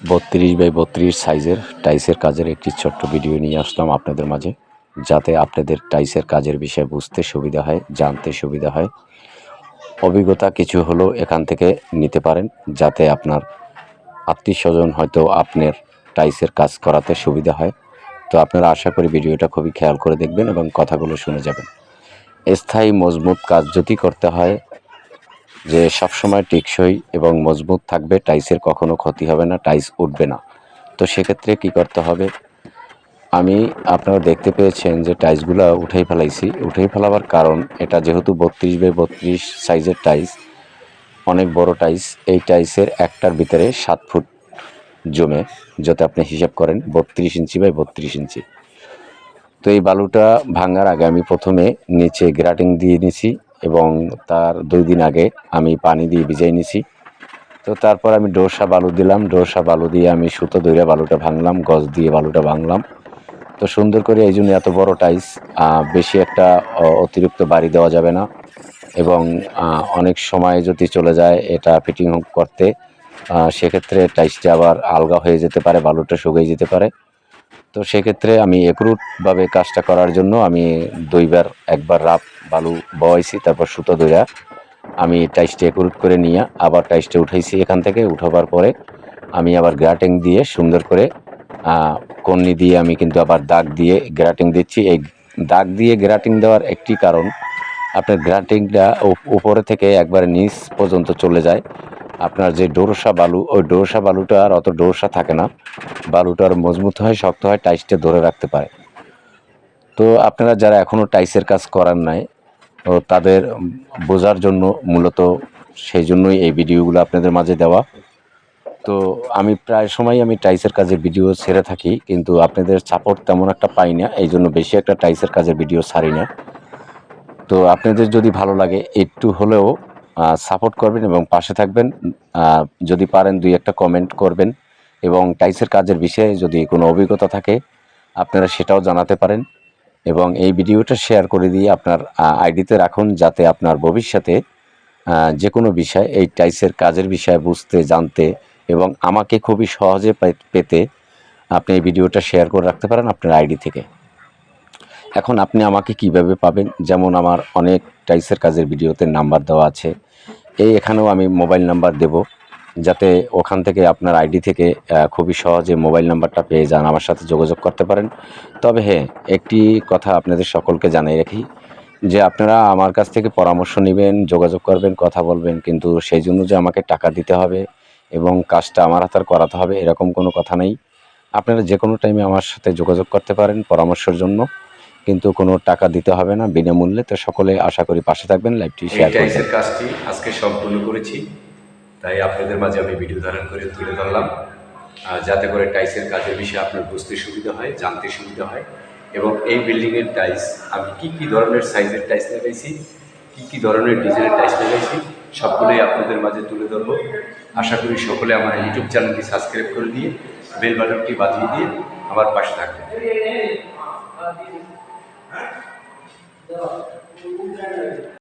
বত্রিশ বাই বত্রিশ সাইজের টাইসের কাজের একটি ছোট্ট ভিডিও নিয়ে আসলাম আপনাদের মাঝে, যাতে আপনাদের টাইসের কাজের বিষয়ে বুঝতে সুবিধা হয়, জানতে সুবিধা হয়। অভিজ্ঞতা কিছু হলেও এখান থেকে নিতে পারেন, যাতে আপনার আত্মীয় স্বজন হয়তো আপনার টাইসের কাজ করাতে সুবিধা হয়। তো আপনারা আশা করি ভিডিওটা খুবই খেয়াল করে দেখবেন এবং কথাগুলো শুনে যাবেন। স্থায়ী মজবুত কাজ যদি করতে হয় যে সবসময় টেকসই এবং মজবুত থাকবে, টাইসের কখনো ক্ষতি হবে না, টাইস উঠবে না। তো সেক্ষেত্রে কি করতে হবে? আমি, আপনারা দেখতে পেয়েছেন যে টাইসগুলো উঠেই ফেলাইছি। উঠেই ফেলাবার কারণ, এটা যেহেতু বত্রিশ বাই বত্রিশ সাইজের টাইস, অনেক বড় টাইস, এই টাইসের একটার ভিতরে সাত ফুট জমে, যাতে আপনি হিসাব করেন, বত্রিশ ইঞ্চি বাই বত্রিশ ইঞ্চি। তো এই বালুটা ভাঙার আগে আমি প্রথমে নিচে গ্রাটিং দিয়ে নিছি এবং তার দুই দিন আগে আমি পানি দিয়ে ভিজাই নিছি। তো তারপর আমি ডোরসা বালু দিলাম। ডোরসা বালু দিয়ে আমি সুতো দইরা বালুটা ভাঙলাম, গজ দিয়ে বালুটা ভাঙলাম। তো সুন্দর করে এই জন্য এত বড় টাইস বেশি একটা অতিরিক্ত বাড়ি দেওয়া যাবে না। এবং অনেক সময় যদি চলে যায় এটা ফিটিং করতে সেক্ষেত্রে টাইসটা আবার আলগা হয়ে যেতে পারে, বালুটা শুকিয়ে যেতে পারে। তো সেক্ষেত্রে আমি একরুটভাবে কাজটা করার জন্য আমি দুইবার, একবার রাপ বালু বওয়াইছি তারপর সুতো দইরা আমি টাইসটা একরুট করে নিয়ে আবার টাইসটা উঠাইছি এখান থেকে। উঠাবার পরে আমি আবার গ্রাটিং দিয়ে সুন্দর করে কন্নি দিয়ে আমি কিন্তু আবার দাগ দিয়ে গ্রাটিং দিচ্ছি। এই দাগ দিয়ে গ্রাটিং দেওয়ার একটি কারণ, আপনার গ্রাটিংটা উপরে থেকে একবারে নিচ পর্যন্ত চলে যায়। আপনার যে ডোরসা বালু, ওই ডোরসা বালুটা আর অত ডোরসা থাকে না। বালুটা আর মজবুত হয়, শক্ত হয়, টাইসটা ধরে রাখতে পারে। তো আপনারা যারা এখনও টাইসের কাজ করার নাই তাদের বোঝার জন্য মূলত সেই জন্যই এই ভিডিওগুলো আপনাদের মাঝে দেওয়া। তো আমি প্রায় সময় আমি টাইসের কাজের ভিডিও ছেড়ে থাকি, কিন্তু আপনাদের সাপোর্ট তেমন একটা পাই না, এই জন্য বেশি একটা টাইসের কাজের ভিডিও ছাড়ি না। তো আপনাদের যদি ভালো লাগে, একটু হলেও সাপোর্ট করবেন এবং পাশে থাকবেন যদি পারেন দুই একটা কমেন্ট করবেন এবং টাইসের কাজের বিষয়ে যদি কোনো অভিজ্ঞতা থাকে, আপনারা সেটাও জানাতে পারেন। এবং এই ভিডিওটা শেয়ার করে দিয়ে আপনার আইডিতে রাখুন যাতে আপনার ভবিষ্যতে যে কোনো বিষয়, এই টাইসের কাজের বিষয়ে বুঝতে, জানতে এবং আমাকে খুবই সহজে পেতে আপনি এই ভিডিওটা শেয়ার করে রাখতে পারেন আপনার আইডি থেকে। এখন আপনি আমাকে কীভাবে পাবেন? যেমন আমার অনেক টাইসের কাজের ভিডিওতে নাম্বার দেওয়া আছে। এই এখানেও আমি মোবাইল নাম্বার দেব। যাতে ওখান থেকে আপনার আইডি থেকে খুবই সহজে মোবাইল নাম্বারটা পেয়ে যান আমার সাথে যোগাযোগ করতে পারেন। তবে হ্যাঁ একটি কথা আপনাদের সকলকে জানাই রাখি যে আপনারা আমার কাছ থেকে পরামর্শ নেবেন যোগাযোগ করবেন কথা বলবেন কিন্তু সেই জন্য যে আমাকে টাকা দিতে হবে এবং কাজটা আমার হাতার করাতে হবে এরকম কোনো কথা নেই। আপনারা যে কোনো টাইমে আমার সাথে যোগাযোগ করতে পারেন পরামর্শের জন্য কিন্তু কোনো টাকা দিতে হবে না বিনামূল্যে। তো সকলে আশা করি পাশে থাকবেন লাইভটি শেয়ার করবেন। কাজটি আজকে সম্পূর্ণ করেছি। তাই আপনাদের মাঝে আমি ভিডিও ধারণ করে তুলে ধরলাম। যাতে করে টাইসের কাজের বিষয়ে আপনার বুঝতে সুবিধা হয়, জানতে সুবিধা হয়। এবং এই বিল্ডিংয়ের টাইস, আমি কি কি ধরনের সাইজের টাইস লাগাইছি, কি কি ধরনের ডিজাইনের টাইস লাগাইছি, সবগুলোই আপনাদের মাঝে তুলে ধরবো। আশা করি সকলে আমার ইউটিউব চ্যানেলটি সাবস্ক্রাইব করে দিয়ে বেল বাটনটি বাজিয়ে দিয়ে আমার পাশে থাকবেন।